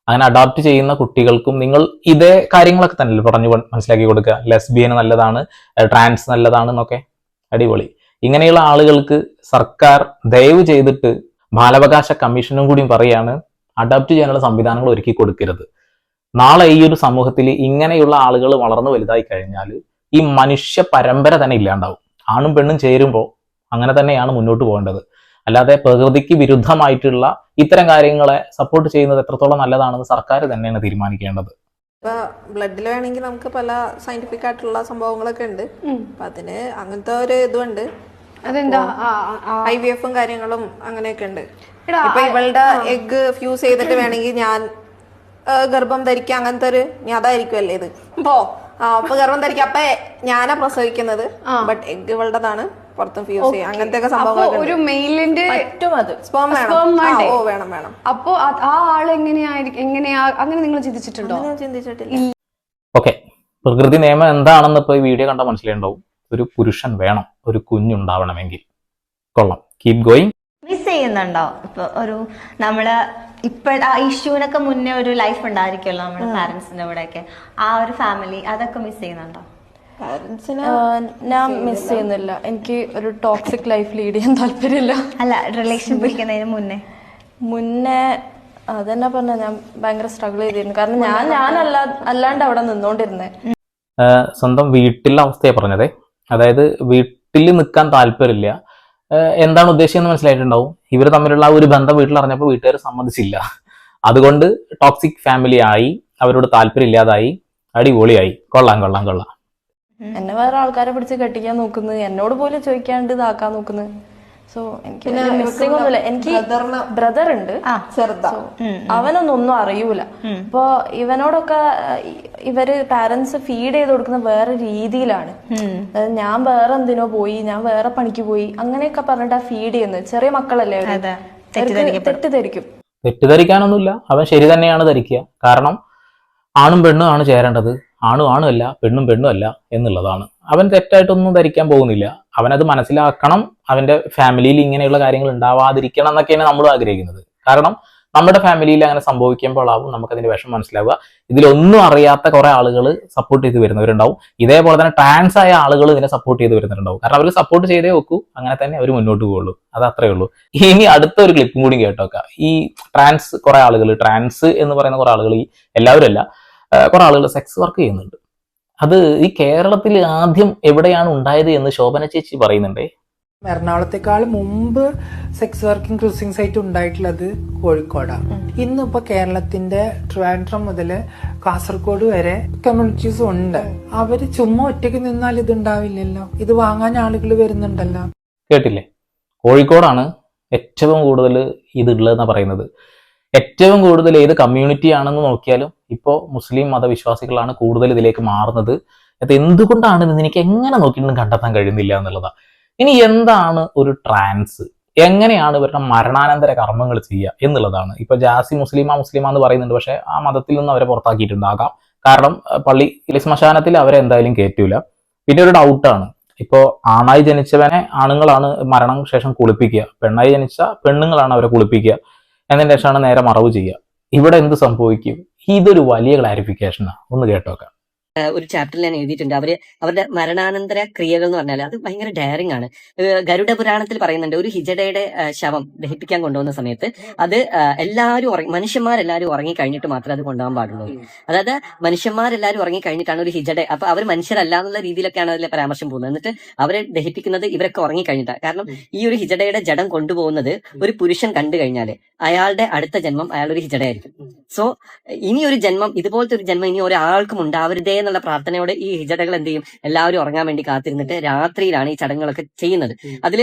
അങ്ങനെ അഡോപ്റ്റ് ചെയ്യുന്ന കുട്ടികൾക്കും നിങ്ങൾ ഇതേ കാര്യങ്ങളൊക്കെ തന്നെ പറഞ്ഞു മനസ്സിലാക്കി കൊടുക്കുക. ലെസ്ബിയൻ നല്ലതാണ് ട്രാൻസ് നല്ലതാണ് എന്നൊക്കെ അടിപൊളി. ഇങ്ങനെയുള്ള ആളുകൾക്ക് സർക്കാർ ദയവ് ചെയ്തിട്ട് ബാലാവകാശ കമ്മീഷനും കൂടിയും പറയാണ് അഡോപ്റ്റ് ചെയ്യാനുള്ള സംവിധാനങ്ങൾ ഒരുക്കി കൊടുക്കരുത്. നാളെ ഈ ഒരു സമൂഹത്തിൽ ഇങ്ങനെയുള്ള ആളുകൾ വളർന്നു വലുതായി കഴിഞ്ഞാൽ ഈ മനുഷ്യ പരമ്പര തന്നെ ഇല്ലാണ്ടാവും. ആണും പെണ്ണും ചേരുമ്പോൾ അങ്ങനെ തന്നെയാണ് മുന്നോട്ട് പോകേണ്ടത്. അല്ലാതെ പ്രകൃതിക്ക് വിരുദ്ധമായിട്ടുള്ള ഇത്തരം കാര്യങ്ങളെ സപ്പോർട്ട് ചെയ്യുന്നത് എത്രത്തോളം നല്ലതാണെന്ന് സർക്കാർ തന്നെയാണ് തീരുമാനിക്കേണ്ടത്. ഇപ്പൊ ബ്ലഡിൽ വേണമെങ്കിൽ നമുക്ക് പല സയന്റിഫിക് ആയിട്ടുള്ള സംഭവങ്ങളൊക്കെ ഉണ്ട്. അപ്പൊ അതിന് അങ്ങനത്തെ ഒരു ഇതുണ്ട്. അതെന്താ. ഐ വി എഫും കാര്യങ്ങളും അങ്ങനെയൊക്കെ ഉണ്ട്. ഇപ്പൊ ഇവളുടെ എഗ് ഫ്യൂസ് ചെയ്തിട്ട് വേണമെങ്കിൽ ഞാൻ ഗർഭം ധരിക്കുക അങ്ങനത്തെ ഒരു അതായിരിക്കുമല്ലേ ഇത്? അപ്പോ അപ്പൊ ഗർഭം ധരിക്കുക. അപ്പൊ ഞാനാ പ്രസവിക്കുന്നത്. ബട്ട് എഗ് ഇവളുടേതാണ് പുറത്തും ഫ്യൂസ് ചെയ്യാം അങ്ങനത്തെ ഒക്കെ അപ്പൊ ഒരു മെയിലിന്റെ സ്പേം വേണം? ഓ വേണം വേണം. അപ്പൊ ആ- ആൾ എങ്ങനെയായിരിക്കും? എങ്ങനെയാ അങ്ങനെ നിങ്ങൾ ചിന്തിച്ചിട്ടുണ്ടോ? ഞാൻ ചിന്തിച്ചിട്ടില്ല. ഓക്കെ പ്രകൃതി നിയമം എന്താണെന്ന് ഇപ്പോൾ ഈ വീഡിയോ കണ്ടാൽ മനസ്സിലായിട്ടുണ്ടാവും. ഒരു പുരുഷൻ വേണം. ഒരു കുഞ്ഞുണ്ടാവണമെങ്കിൽ. കൊള്ളാം. കീപ് ഗോയിങ് ചെയ്യുന്നുണ്ടോ? ഇപ്പൊ ഒരു നമ്മൾ ഇപ്പൊ ആ ഇഷ്യൂനൊക്കെ മുന്നേ ഒരു ലൈഫ് ഉണ്ടായിരിക്കുമല്ലോ നമ്മുടെ പാരന്റ്സിന്റെ കൂടെ ഒക്കെ ആ ഒരു ഫാമിലി അതൊക്കെ മിസ് ചെയ്യുന്നുണ്ടോ? പാരന്റ്സിന് ഞാൻ മിസ് ചെയ്യുന്നില്ല. എനിക്ക് ഒരു ടോക്സിക് ലൈഫ് ലീഡ് ചെയ്യാൻ താല്പര്യമില്ല. അല്ല റിലേഷൻ പിടിക്കുന്നതിന് മുന്നേ. മുന്നേ അതന്നെ പറഞ്ഞ ഞാൻ ഭയങ്കര സ്ട്രഗിൾ ചെയ്തിരുന്നു. കാരണം ഞാൻ ഞാനല്ല അല്ലാണ്ട് അവിടെ നിന്നോണ്ടിരുന്നേ. സ്വന്തം വീട്ടിലെ അവസ്ഥയെ പറഞ്ഞതേ. അതായത് വീട്ടിൽ നിൽക്കാൻ താല്പര്യമില്ല. എന്താണ് ഉദ്ദേശിക്കുന്നത് മനസ്സിലായിട്ടുണ്ടാവും. ഇവർ തമ്മിലുള്ള ഒരു ബന്ധം വീട്ടിൽ അറിഞ്ഞപ്പോൾ വീട്ടുകാർ സമ്മതിച്ചില്ല. അതുകൊണ്ട് ടോക്സിക് ഫാമിലി ആയി അവരോട് താല്പര്യം ഇല്ലാതായി അടിപൊളിയായി. കൊള്ളാം കൊള്ളാം കൊള്ളാം. എന്നെ വേറെ ആൾക്കാരെ പിടിച്ച് കെട്ടിക്കാൻ നോക്കുന്നത് എന്നോട് പോലും ചോദിക്കാണ്ട് ഇതാക്കാൻ നോക്കുന്നത് സോ എനിക്ക് മിസ്സിംഗ് ഒന്നുമില്ല. എനിക്ക് ബ്രദർ ഉണ്ട്. ചെറുതാ. അവനൊന്നും ഒന്നും അറിയൂല. അപ്പൊ ഇവനോടൊക്കെ ഇവർ പാരന്റ്സ് ഫീഡ് ചെയ്ത് കൊടുക്കുന്ന വേറെ രീതിയിലാണ്. ഞാൻ വേറെ എന്തിനോ പോയി ഞാൻ വേറെ പണിക്ക് പോയി അങ്ങനെയൊക്കെ പറഞ്ഞിട്ടാ ഫീഡ് ചെയ്യുന്നത്. ചെറിയ മക്കളല്ലേ തെറ്റിദ്ധരിക്കും. തെറ്റിദ്ധരിക്കാനൊന്നുമില്ല. അവൻ ശരി തന്നെയാണ് ധരിക്കുക. കാരണം ആണും പെണ്ണും ആണ് ചേരേണ്ടത്. ആണും ആണും അല്ല പെണ്ണും പെണ്ണും അല്ല എന്നുള്ളതാണ്. അവൻ തെറ്റായിട്ടൊന്നും ധരിക്കാൻ പോകുന്നില്ല. അവനത് മനസ്സിലാക്കണം അവന്റെ ഫാമിലിയിൽ ഇങ്ങനെയുള്ള കാര്യങ്ങൾ ഉണ്ടാവാതിരിക്കണം എന്നൊക്കെയാണ് നമ്മൾ ആഗ്രഹിക്കുന്നത്. കാരണം നമ്മുടെ ഫാമിലിയിൽ അങ്ങനെ സംഭവിക്കുമ്പോഴാവും നമുക്കതിന്റെ വിഷം മനസ്സിലാവുക. ഇതിലൊന്നും അറിയാത്ത കുറെ ആളുകൾ സപ്പോർട്ട് ചെയ്ത് വരുന്നവരുണ്ടാവും. ഇതേപോലെ തന്നെ ട്രാൻസ് ആയ ആളുകൾ ഇതിനെ സപ്പോർട്ട് ചെയ്ത് വരുന്നവരുണ്ടാവും. കാരണം അവർ സപ്പോർട്ട് ചെയ്തേ വെക്കൂ അങ്ങനെ തന്നെ അവർ മുന്നോട്ട് പോകുള്ളൂ അത് അത്രേ ഉള്ളൂ. ഇനി അടുത്ത ഒരു ക്ലിപ്പും കൂടി കേട്ടോക്കാം. ഈ ട്രാൻസ് കുറെ ആളുകൾ ട്രാൻസ് എന്ന് പറയുന്ന കുറെ ആളുകൾ ഈ എല്ലാവരും അല്ല കുറെ ആളുകൾ സെക്സ് വർക്ക് ചെയ്യുന്നുണ്ട്. അത് ഈ കേരളത്തിൽ ആദ്യം എവിടെയാണ് ഉണ്ടായത് എന്ന് ശോഭന ചേച്ചി പറയുന്നുണ്ടേ? എറണാകുളത്തെക്കാൾ മുമ്പ് സെക്സ് വർക്കിംഗ് ക്രൂസിംഗ് സൈറ്റ് ഉണ്ടായിട്ടുള്ളത് കോഴിക്കോടാണ് ഇന്നിപ്പോ കേരളത്തിന്റെ ട്രിവാൻഡ്രം മുതൽ കാസർഗോഡ് വരെ കമ്മ്യൂണിറ്റീസ് ഉണ്ട്. അവർ ചുമ്മാ ഒറ്റയ്ക്ക് നിന്നാൽ ഇത് ഉണ്ടാവില്ലല്ലോ. ഇത് വാങ്ങാൻ ആളുകൾ വരുന്നുണ്ടല്ലോ. കേട്ടില്ലേ? കോഴിക്കോടാണ് ഏറ്റവും കൂടുതൽ ഇത് ഇതുള്ളതെന്നാണ് പറയുന്നത്. ഏറ്റവും കൂടുതൽ ഏത് കമ്മ്യൂണിറ്റി ആണെന്ന് നോക്കിയാലും ഇപ്പോൾ മുസ്ലിം മതവിശ്വാസികളാണ് കൂടുതൽ ഇതിലേക്ക് മാറുന്നത്. അത് എന്തുകൊണ്ടാണ് ഇത് എനിക്ക് എങ്ങനെ നോക്കിയിട്ടും കണ്ടെത്താൻ കഴിയുന്നില്ല എന്നുള്ളതാണ് ഇനി എന്താണ് ഒരു ട്രാൻസ്? എങ്ങനെയാണ് ഇവരുടെ മരണാനന്തര കർമ്മങ്ങൾ ചെയ്യുക എന്നുള്ളതാണ്. ഇപ്പൊ ജാസി മുസ്ലിമാ മുസ്ലിമാ എന്ന് പറയുന്നുണ്ട്. പക്ഷെ ആ മതത്തിൽ നിന്ന് അവരെ പുറത്താക്കിയിട്ടുണ്ടാകാം. കാരണം പള്ളി ശ്മശാനത്തിൽ അവരെ എന്തായാലും കയറ്റൂല. പിന്നെ ഒരു ഡൗട്ടാണ്. ഇപ്പോൾ ആണായി ജനിച്ചവനെ ആണുങ്ങളാണ് മരണം ശേഷം കുളിപ്പിക്കുക. പെണ്ണായി ജനിച്ച പെണ്ണുങ്ങളാണ് അവരെ കുളിപ്പിക്കുക. എന്നതിന് ശേഷമാണ് നേരെ മറവ് ചെയ്യുക. ഇവിടെ എന്ത് സംഭവിക്കും? ഇതൊരു വലിയ ക്ലാരിഫിക്കേഷനാണ് ഒന്ന് കേട്ടോക്കാം. ഒരു ചാപ്റ്ററിൽ ഞാൻ എഴുതിയിട്ടുണ്ട്. അവർ അവരുടെ മരണാനന്തര ക്രിയകൾ എന്ന് പറഞ്ഞാൽ അത് ഭയങ്കര ഡയറിംഗ് ആണ്. ഗരുഡ പുരാണത്തിൽ പറയുന്നുണ്ട് ഒരു ഹിജഡയുടെ ശവം ദഹിപ്പിക്കാൻ കൊണ്ടുപോകുന്ന സമയത്ത് അത് എല്ലാവരും ഉറങ്ങി മനുഷ്യന്മാരെല്ലാവരും ഉറങ്ങി കഴിഞ്ഞിട്ട് മാത്രമേ അത് കൊണ്ടുപോകാൻ പാടുള്ളൂ. അതായത് മനുഷ്യന്മാരെല്ലാവരും ഉറങ്ങി കഴിഞ്ഞിട്ടാണ് ഒരു ഹിജഡ അപ്പൊ അവർ മനുഷ്യരല്ല എന്നുള്ള രീതിയിലൊക്കെയാണ് അതിലെ പരാമർശം പോകുന്നത്. എന്നിട്ട് അവരെ ദഹിപ്പിക്കുന്നത് ഇവരൊക്കെ ഉറങ്ങി കഴിഞ്ഞിട്ട് കാരണം ഈ ഒരു ഹിജഡയുടെ ജഡം കൊണ്ടുപോകുന്നത് ഒരു പുരുഷൻ കണ്ടു കഴിഞ്ഞാൽ അയാളുടെ അടുത്ത ജന്മം അയാൾ ഒരു ഹിജഡയായിരിക്കും സോ ഇനി ഒരു ജന്മം ഇതുപോലത്തെ ഒരു ജന്മം ഇനി ഒരാൾക്കും ഉണ്ടാവരുതേ എന്നുള്ള പ്രാർത്ഥനയോടെ ഈ ഹിജടകൾ എന്ത് ചെയ്യും? എല്ലാവരും ഉറങ്ങാൻ വേണ്ടി കാത്തിരുന്നിട്ട് രാത്രിയിലാണ് ഈ ചടങ്ങുകളൊക്കെ ചെയ്യുന്നത്. അതിൽ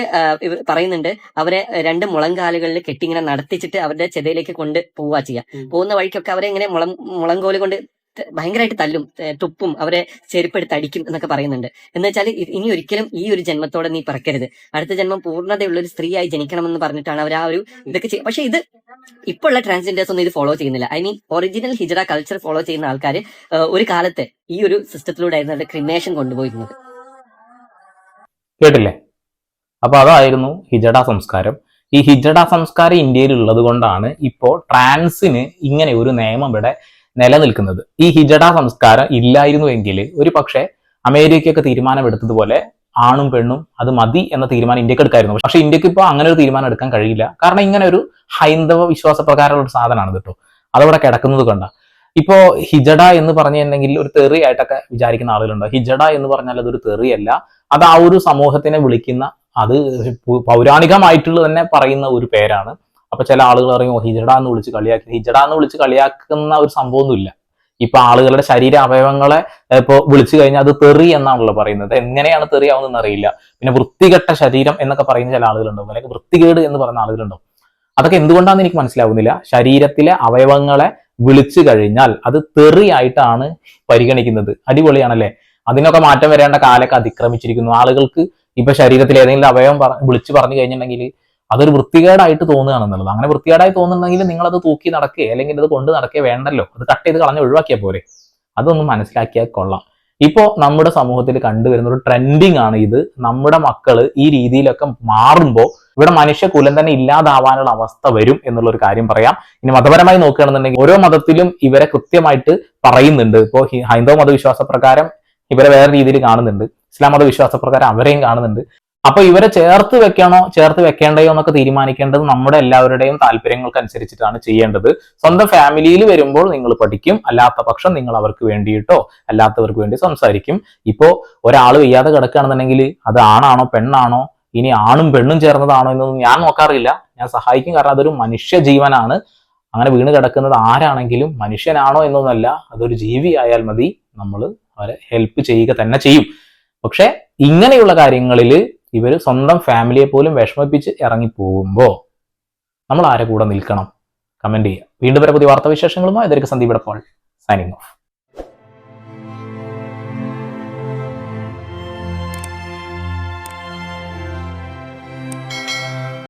പറയുന്നുണ്ട് അവരെ രണ്ട് മുളങ്കാലുകളിൽ കെട്ടിങ്ങനെ നടത്തിച്ചിട്ട് അവരുടെ ചെതയിലേക്ക് കൊണ്ട് പോവുക ചെയ്യുക. പോകുന്ന വഴിക്കൊക്കെ അവരെ ഇങ്ങനെ മുളം മുളങ്കോൽ കൊണ്ട് ഭയങ്കരമായിട്ട് തല്ലും തുപ്പും അവരെ ചെരുപ്പെടുത്ത് അടിക്കും എന്നൊക്കെ പറയുന്നുണ്ട്. എന്ന് വെച്ചാൽ ഇനി ഒരിക്കലും ഈ ഒരു ജന്മത്തോടെ നീ പറക്കരുത്. അടുത്ത ജന്മം പൂർണതയുള്ള ഒരു സ്ത്രീയായി ജനിക്കണം എന്ന് പറഞ്ഞിട്ടാണ് അവർ ആ ഒരു ഇതൊക്കെ ചെയ്യുക പക്ഷെ ഇത് ഇപ്പോൾ ഉള്ള ട്രാൻസ്ജെൻഡേഴ്സ് ഒന്നും ഇത് ഫോളോ ചെയ്യുന്നില്ല. ഐ മീൻ ഒറിജിനൽ ഹിജറ കൾച്ചർ ഫോളോ ചെയ്യുന്ന ആൾക്കാർ ഒരു കാലത്ത് ഈ ഒരു സിസ്റ്റത്തിലൂടെ ആയിരുന്നു ക്രിമേഷൻ കൊണ്ടുപോയിരുന്നത്. കേട്ടില്ലേ? അപ്പൊ അതായിരുന്നു ഹിജഡ സംസ്കാരം. ഈ ഹിജഡ സംസ്കാരം ഇന്ത്യയിൽ ഉള്ളത് കൊണ്ടാണ് ഇപ്പോൾ ട്രാൻസിന് ഇങ്ങനെ ഒരു നിയമം ഇവിടെ നിലനിൽക്കുന്നത്. ഈ ഹിജഡ സംസ്കാരം ഇല്ലായിരുന്നുവെങ്കിൽ ഒരു പക്ഷേ അമേരിക്കയൊക്കെ തീരുമാനമെടുത്തതുപോലെ ആണും പെണ്ണും അത് മതി എന്ന തീരുമാനം ഇന്ത്യയ്ക്ക് എടുക്കായിരുന്നു. പക്ഷെ ഇന്ത്യയ്ക്ക് ഇപ്പോൾ അങ്ങനെ ഒരു തീരുമാനം എടുക്കാൻ കഴിയില്ല. കാരണം ഇങ്ങനെ ഒരു ഹൈന്ദവ വിശ്വാസ പ്രകാരമുള്ള ഒരു സാധനമാണ് കേട്ടോ. അതവിടെ കിടക്കുന്നത് കണ്ട. ഇപ്പോ ഹിജഡ എന്ന് പറഞ്ഞിട്ടുണ്ടെങ്കിൽ ഒരു തെറി ആയിട്ടൊക്കെ വിചാരിക്കുന്ന ആളുകളുണ്ട്. ഹിജഡ എന്ന് പറഞ്ഞാൽ അതൊരു തെറിയല്ല. അത് ആ ഒരു സമൂഹത്തിനെ വിളിക്കുന്ന അത് പൗരാണികമായിട്ടുള്ള തന്നെ പറയുന്ന ഒരു പേരാണ് അപ്പൊ ചില ആളുകൾ പറയും "ഓ, ഹിജഡ എന്ന് വിളിച്ച് കളിയാക്കി. ഹിജഡ എന്ന് വിളിച്ച് കളിയാക്കുന്ന ഒരു സംഭവമൊന്നുമില്ല. ഇപ്പൊ ആളുകളുടെ ശരീര അവയവങ്ങളെ ഇപ്പൊ വിളിച്ചു കഴിഞ്ഞാൽ അത് തെറി എന്നാണല്ലോ പറയുന്നത്. എങ്ങനെയാണ് തെറിയാവുന്നതെന്ന് അറിയില്ല. പിന്നെ വൃത്തികെട്ട ശരീരം എന്നൊക്കെ പറയുന്ന ചില ആളുകളുണ്ടാവും. അല്ലെങ്കിൽ വൃത്തികേട് എന്ന് പറയുന്ന ആളുകളുണ്ടാവും. അതൊക്കെ എന്തുകൊണ്ടാണെന്ന് എനിക്ക് മനസ്സിലാവുന്നില്ല. ശരീരത്തിലെ അവയവങ്ങളെ വിളിച്ചു കഴിഞ്ഞാൽ അത് തെറിയായിട്ടാണ് പരിഗണിക്കുന്നത്. അടിപൊളിയാണല്ലേ? അതിനൊക്കെ മാറ്റം വരേണ്ട കാലൊക്കെ അതിക്രമിച്ചിരിക്കുന്നു. ആളുകൾക്ക് ഇപ്പൊ ശരീരത്തിൽ ഏതെങ്കിലും അവയവം വിളിച്ചു പറഞ്ഞു കഴിഞ്ഞിട്ടുണ്ടെങ്കിൽ അതൊരു വൃത്തികേടായിട്ട് തോന്നുകയാണെന്നുള്ളത്. അങ്ങനെ വൃത്തികേടായി തോന്നുന്നുണ്ടെങ്കിൽ നിങ്ങൾ അത് തൂക്കി നടക്കുക അല്ലെങ്കിൽ അത് കൊണ്ട് നടക്കുക വേണ്ടല്ലോ. അത് കട്ട് ചെയ്ത് കളഞ്ഞ് ഒഴിവാക്കിയാൽ പോരെ. അതൊന്നും മനസ്സിലാക്കിയാൽ കൊള്ളാം. ഇപ്പോൾ നമ്മുടെ സമൂഹത്തിൽ കണ്ടുവരുന്ന ഒരു ട്രെൻഡിങ് ആണ് ഇത്. നമ്മുടെ മക്കൾ ഈ രീതിയിലൊക്കെ മാറുമ്പോൾ ഇവിടെ മനുഷ്യകുലം തന്നെ ഇല്ലാതാവാനുള്ള അവസ്ഥ വരും എന്നുള്ളൊരു കാര്യം പറയാം. ഇനി മതപരമായി നോക്കുകയാണെന്നുണ്ടെങ്കിൽ ഓരോ മതത്തിലും ഇവരെ കൃത്യമായിട്ട് പറയുന്നുണ്ട്. ഇപ്പോൾ ഹൈന്ദവ മതവിശ്വാസ പ്രകാരം ഇവരെ വേറെ രീതിയിൽ കാണുന്നുണ്ട്. ഇസ്ലാം മതവിശ്വാസ പ്രകാരം അവരെയും കാണുന്നുണ്ട്. അപ്പൊ ഇവരെ ചേർത്ത് വെക്കണോ? ചേർത്ത് വെക്കേണ്ടയോ എന്നൊക്കെ തീരുമാനിക്കേണ്ടത് നമ്മുടെ എല്ലാവരുടെയും താല്പര്യങ്ങൾക്ക് അനുസരിച്ചിട്ടാണ് ചെയ്യേണ്ടത്. സ്വന്തം ഫാമിലിയിൽ വരുമ്പോൾ നിങ്ങൾ പഠിക്കും. അല്ലാത്ത പക്ഷം നിങ്ങൾ അവർക്ക് വേണ്ടിയിട്ടോ അല്ലാത്തവർക്ക് വേണ്ടി സംസാരിക്കും. ഇപ്പോ ഒരാൾ വയ്യാതെ കിടക്കുകയാണെന്നുണ്ടെങ്കിൽ അത് ആണാണോ പെണ്ണാണോ ഇനി ആണും പെണ്ണും ചേർന്നതാണോ എന്നൊന്നും ഞാൻ നോക്കാറില്ല. ഞാൻ സഹായിക്കും. കാരണം അതൊരു മനുഷ്യ ജീവനാണ്. അങ്ങനെ വീണ് കിടക്കുന്നത് ആരാണെങ്കിലും മനുഷ്യനാണോ എന്നൊന്നല്ല. അതൊരു ജീവി ആയാൽ മതി. നമ്മൾ അവരെ ഹെൽപ്പ് ചെയ്യുക തന്നെ ചെയ്യും. പക്ഷെ ഇങ്ങനെയുള്ള കാര്യങ്ങളിൽ ഇവർ സ്വന്തം ഫാമിലിയെ പോലും വിഷമിപ്പിച്ച് ഇറങ്ങി പോകുമ്പോൾ നമ്മൾ ആരെ കൂടെ നിൽക്കണം? കമന്റ് ചെയ്യുക. വീണ്ടും വരെ പുതിയ വാർത്താവിശേഷങ്ങളുമായി. ഇതൊരു സന്ദീപ് പോൾ സൈനിങ് ഓഫ്